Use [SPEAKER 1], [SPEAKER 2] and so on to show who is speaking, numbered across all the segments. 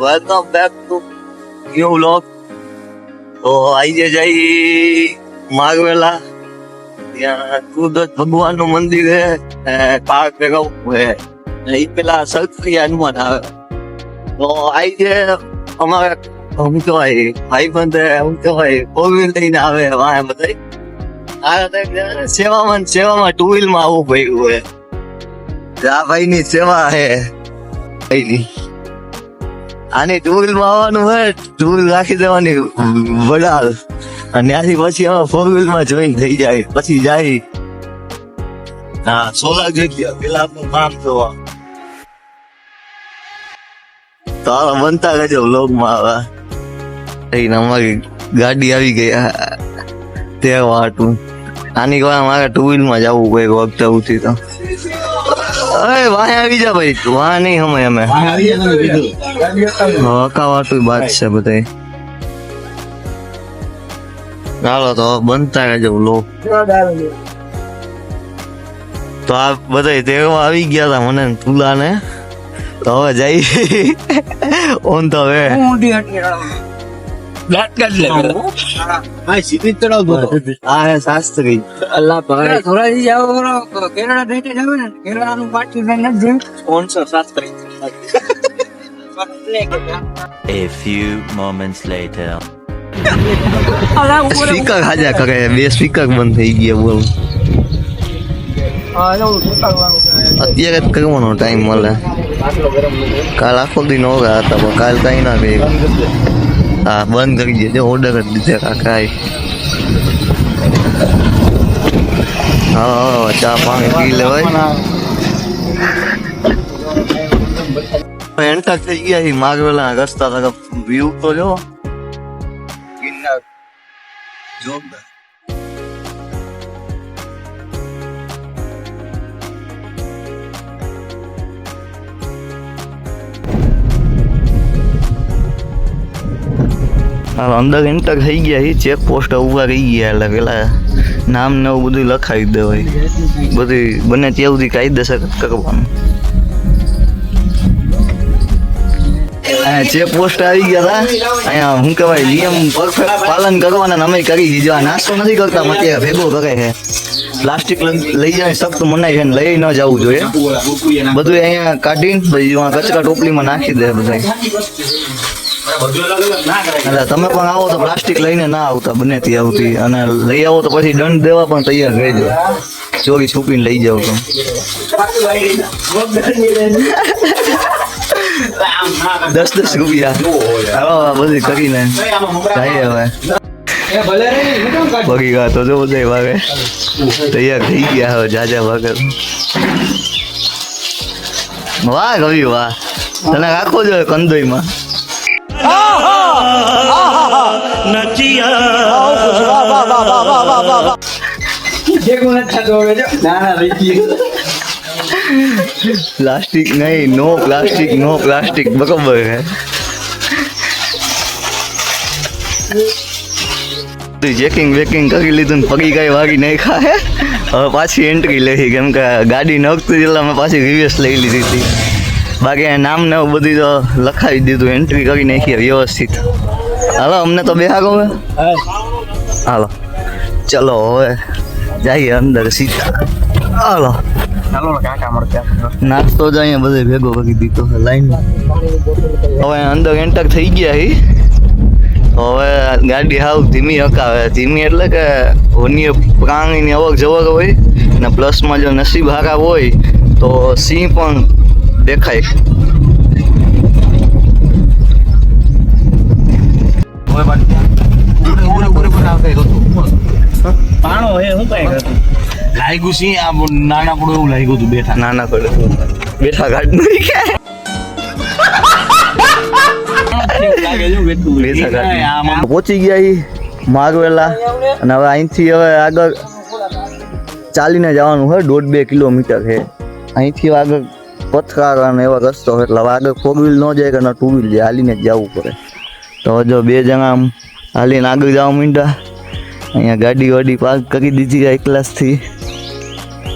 [SPEAKER 1] Welcome back to new vlog તો આજે જઈ માગવેલા. ત્યાં કુદરત ભગવાનનું મંદિર હે પાર્ક ભેગા હે ઈ પેલા સરકારી હનુમાન આવે. તો આજે અમારે, હું કહેવાય ભાઈ બંધ હું કહેવાય વ્હીલ લઈને આવે વાય બધા સેવામાં સેવામાં ટુ વ્હીલમાં આવું પડ્યું હે આ ભાઈ ની સેવા હે ભાઈની. આની ટુ વ્હીલમાં આવવાનું હોય ટુ રાખી દેવાની વડાલ. અને ત્યાંથી પછી અમે ફોર વ્હીલમાં જોઈન થઈ જાય. પછી જાય હા સોલા જગ્યા પેલા આપણું કામ જોવા. તો આ બનતા ગજો વ્લોગમાં આવે થઈને અમારી ગાડી આવી ગઈ. તે વાટું. આની વાર મારે ટુ વ્હીલમાં જવું કોઈ વખત ઉઠી તો. અરે વાહ આવી જા ભાઈ. વાહ નહીં અમે. અમે હકાવાતું છે બધે ચાલો તો બનતા રહેજો લો. તો આ બધા તેવા આવી ગયા હતા મને તુલા ને તો હવે જઈ. ઓન તો હવે. શાસ્ત્રી અલ્લાહ ભાઈ
[SPEAKER 2] ધોરાજી જાવ કેરળા ડેટે જાવ ને કેરળાનું પાટી મેં નથી જોયું
[SPEAKER 1] sponsor Shastri
[SPEAKER 3] A few moments later.
[SPEAKER 1] Speaker હાજા કરે બે સ્પીકર બંધ થઈ ગયા બોલ. અત્યારે જ કરવાનો ટાઈમ મળે કાલ આખો દિન હોગા હતા કાલ કઈ ના કર્યું હા બંધ કરી દેજો ઓર્ડર જ દીધે કાકા હા હા ચા પાણી પી લેવાય. એન્ટર થઈ ગયા છે માગવેલા રસ્તા તરફ. વ્યૂ તો જો ગિરનાર. જોરદાર. અંદર એન્ટર થઈ ગયા છે ચેક પોસ્ટ ઊભા રહી ગયા એટલે પેલા નામ ને એવું બધું લખાવી દેવાય બધી બને ત્યાં સુધી કાયદેસર કરવાનું. અહીંયા ચેક પોસ્ટ આવી ગયા હતા. અહીંયા શું કહેવાય નિયમ પરફેક્ટ પાલન કરવાના અમે કરી દીધા. નાસ્તો નથી કરતા મતે ભેગો કરે છે. પ્લાસ્ટિક લઈ જાય, સખ્ત મનાય છે લઈ ન જવું જોઈએ. બધું અહીંયા કાઢીને પછી કચરા ટોપલીમાં નાખી દે બધા તમે પણ આવો તો પ્લાસ્ટિક લઈને ના આવતા, બને ત્યાં આવતી અને લઈ આવો તો પછી દંડ દેવા પણ તૈયાર રહેજો. ચોરી છૂપીને લઈ જાવ તો. દસ દસ રૂપિયા. આવા બધી કરીને. જાય હવે. બગી ગયા તો જો બધા વાગે તૈયાર થઈ ગયા હવે જાજા વાગે વાહ, કવિ, વાહ. તને રાખો જો કંદોઈમાં
[SPEAKER 2] ભેગું નથી થતું હવે જો.
[SPEAKER 1] પ્લાસ્ટિક નહીં નો પ્લાસ્ટિક નો પ્લાસ્ટિક બરાબર હે ચેકિંગ વેકિંગ કરી લીધું ને પગી કઈ વાગી નહીં ખાય હવે પાછી એન્ટ્રી લઈ કેમ કે ગાડી નખતી એટલે અમે પાછી રિવેસ લઈ લીધી હતી બાકી નામ ને એવું બધું તો લખાવી દીધું એન્ટ્રી કરી નાખીએ વ્યવસ્થિત. હાલો અમને તો બેહારો હવે. હાલો. ચલો હવે જઈએ અંદર સીધા. હાલો. નાસ્તો જ અહીંયા બધે ભેગો કરી દીધો લાઈન. હવે અંદર એન્ટર થઈ ગયા હી. હવે ગાડી હાવ ધીમી હકાવે. ધીમી એટલે કે વન્ય પ્રાણીની અવક જવક હોય અને પ્લસમાં જો નસીબ હારા હોય તો સિંહ પણ દેખાય.
[SPEAKER 4] લાગ્યું છે આ નાનકડું એવું લાગ્યું હતું બેઠા.
[SPEAKER 1] નાના કરે બેઠા ગાડી નહીં કે. પહોંચી ગયા ઈ મારવેલા. અને હવે અહીંથી હવે આગળ ચાલીને જવાનું હોય દોઢ બે કિલોમીટર છે અહીંથી આગળ પથરાર અને એવા રસ્તો હોય એટલે હવે આગળ ફોર વ્હીલ ન જાય કે ટુ વ્હીલ જાય હાલીને જ જવું પડે તો જો બે જણા આમ હાલીને આગળ જવા માંડ્યા અહીંયા ગાડી વાડી પાર્ક કરી દીધી એક ક્લાસથી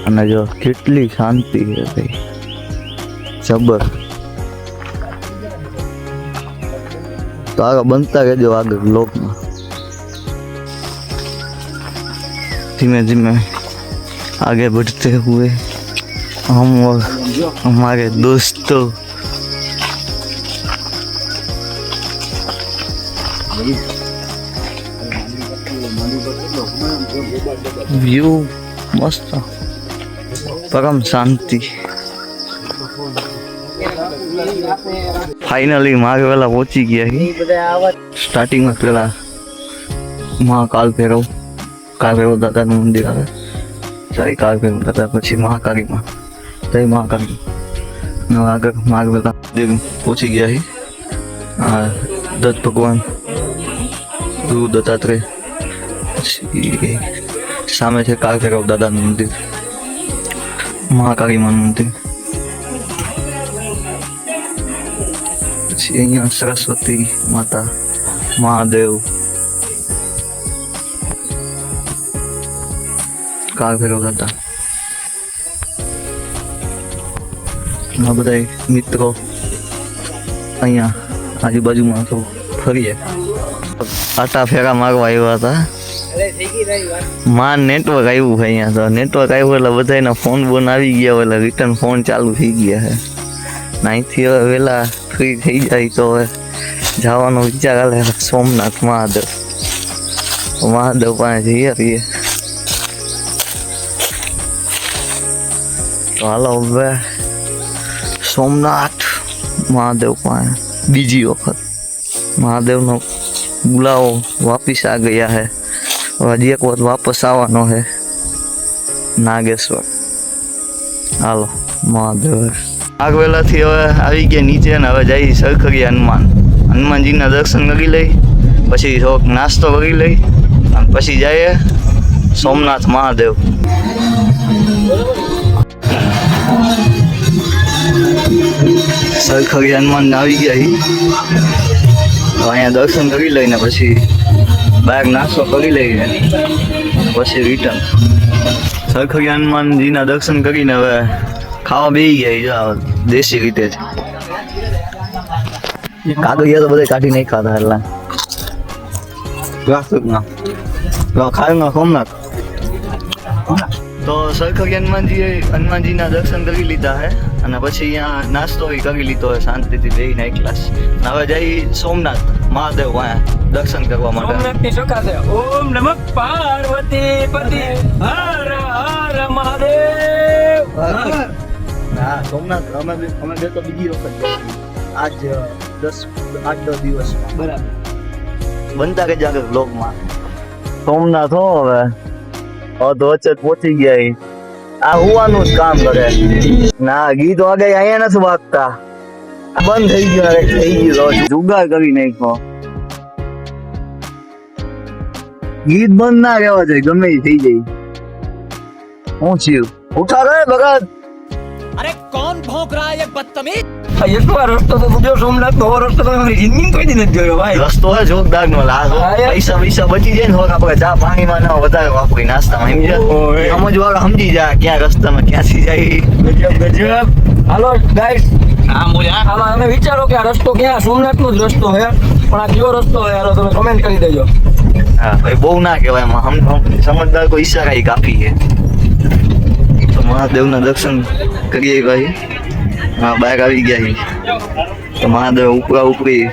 [SPEAKER 1] અને જો કેટલી શાંતિ છે ભાઈ જબર તો આગળ બનતા રહેજો આગળ બ્લોગમાં धीमे धीमे आगे बढ़ते हुए हम और हमारे दोस्तों વ્યૂ મસ્ત પરમ શાંતિ ફાઇનલી મારે પેલા પહોંચી ગયા છીએ સ્ટાર્ટિંગમાં પેલા મહાકાલ ભૈરવ કાલ ભૈરવ દાદાનું મંદિર આવે જય કાલ ભૈરવ દાદા પછી મહાકાળીમાં જય મહાકાળી અને આગળ માર્ગ બધા પહોંચી ગયા છે આ દત્ત ભગવાન, ગુરુ દત્તાત્રેય, પછી સામે છે કાલ ભૈરવ દાદાનું મંદિર. મહાકાળી મંદિર. પછી અહીંયા સરસ્વતી માતા, મહાદેવ. કાળ ભૈરવ દાદા. આ બધા મિત્રો અહીંયા આજુબાજુમાં તો ફરીએ. આટા ફેરા મારવા આવ્યા હતા. માં નેટવર્ક આવ્યું છે અહીંયા તો. નેટવર્ક આવ્યું એટલે બધાના ફોન બોન આવી ગયા એટલે રિટર્ન ફોન ચાલુ થઈ ગયા છે. અહીંથી હવે વહેલા ફ્રી થઈ જાય તો હવે જવાનો વિચાર હાલે સોમનાથ મહાદેવ. મહાદેવ પાસે જઈએ રહીએ. તો હાલો હવે સોમનાથ મહાદેવ પાસે બીજી વખત મહાદેવનો બુલાવો વાપિસ આ ગયા હે હજી એક વખત વાપસ આવવાનો હે નાગેશ્વર હાલો મહાદેવ આગવેલાથી હવે આવી ગયા નીચે ને હવે જઈ સરખરી હનુમાન હનુમાનજીના દર્શન કરી લઈ પછી થોડોક નાસ્તો કરી લઈ અને પછી જઈએ સોમનાથ મહાદેવ સરખરી હનુમાન આવી ગયા ઈ. તો અહીંયા દર્શન કરી લઈને પછી બહાર નાસ્તો કરી લઈએ પછી રિટર્ન સરખરી હનુમાનજીના દર્શન કરીને હવે ખાવા બેસી ગયા ઈ જો આ દેશી રીતે જ કાગળિયા તો બધા કાઢી નહીં ખાતા એટલે ગ્રાફિકમાં ખાયમાં સોમનાથ તો સરખરી હનુમાનજીએ હનુમાનજીના દર્શન કરી લીધા હે અને પછી અહીંયા નાસ્તો કરી લીધો હે શાંતિથી બેહીને એક ક્લાસ હવે જઈ સોમનાથ મહાદેવ વાયા દર્શન કરવા માટે.
[SPEAKER 2] સોમનાથની ઓમ નમઃ પાર્વતી પતિ. હર હર મહાદેવ.
[SPEAKER 1] હા સોમનાથ અમે અમે બે તો બીજી વખત. આજ દસ આઠ દસ દિવસ
[SPEAKER 2] બરાબર.
[SPEAKER 1] બનતા કે જાગે બ્લોગમાં સોમનાથ હો હવે. તો વચ્ચે પહોંચી ગયા આ હુવાનું જ કામ કરે. ના, ગીત વાગે અહીંયા નથી વાગતા. બંધ થઈ ગયું અરે થઈ ગયું જુગાર કરી નાખ્યો. ગીત બંધ ના રહેવા જોઈએ ગમે થઈ જાય. શું થયું? ઉઠા રે ભગત.
[SPEAKER 2] આ એટલો આ રસ્તો તો જો સોમનાથ નો રસ્તો તો મારી જિંદગી કોઈ નથી જોયો ભાઈ.
[SPEAKER 1] રસ્તો હે જોરદાર નો લાગ
[SPEAKER 2] હા.
[SPEAKER 1] પૈસા પૈસા બચી જાય ને થોડાક આપણે ચા પાણીમાં ના વધારે વાપરી નાસ્તામાં સમજ્યા. સમજવાળા સમજી જાય ક્યાં રસ્તામાં ક્યાંથી જાય.
[SPEAKER 2] ગજબ ગજબ. હાલો ગાઈસ આમાં અમે વિચારો કે આ રસ્તો ક્યાં સોમનાથ નો જ રસ્તો હે પણ આ કયો રસ્તો હોય હાલો તમે કમેન્ટ કરી દેજો.
[SPEAKER 1] હા ભાઈ બહુ ના કહેવાય એમાં. સમજદાર કોઈ ઈશારા કાપી કાફી છે. તો મહાદેવના દર્શન કરીએ ભાઈ. હા બહાર આવી ગયા તો મહાદેવ ઉપરા ઉપરી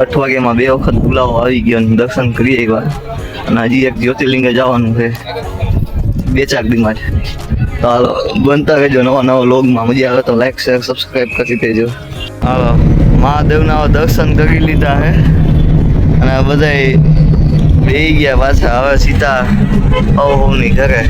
[SPEAKER 1] અઠવાડિયામાં બે વખત બોલાવો આવી ગયો અને દર્શન કરીએ આવ્યા. અને હજી એક જ્યોતિર્લિંગે જવાનું છે. બે ચાર દીમાં માટે તો હાલો, બનતા રહેજો નવા નવા લોગમાં મજા આવે તો લાઈક શેર સબસ્ક્રાઈબ કરી દેજો. હાલો, મહાદેવના દર્શન કરી લીધા હે. અને બધાય બે ગયા પાછા. હવે સીધા અહોની ઘરે.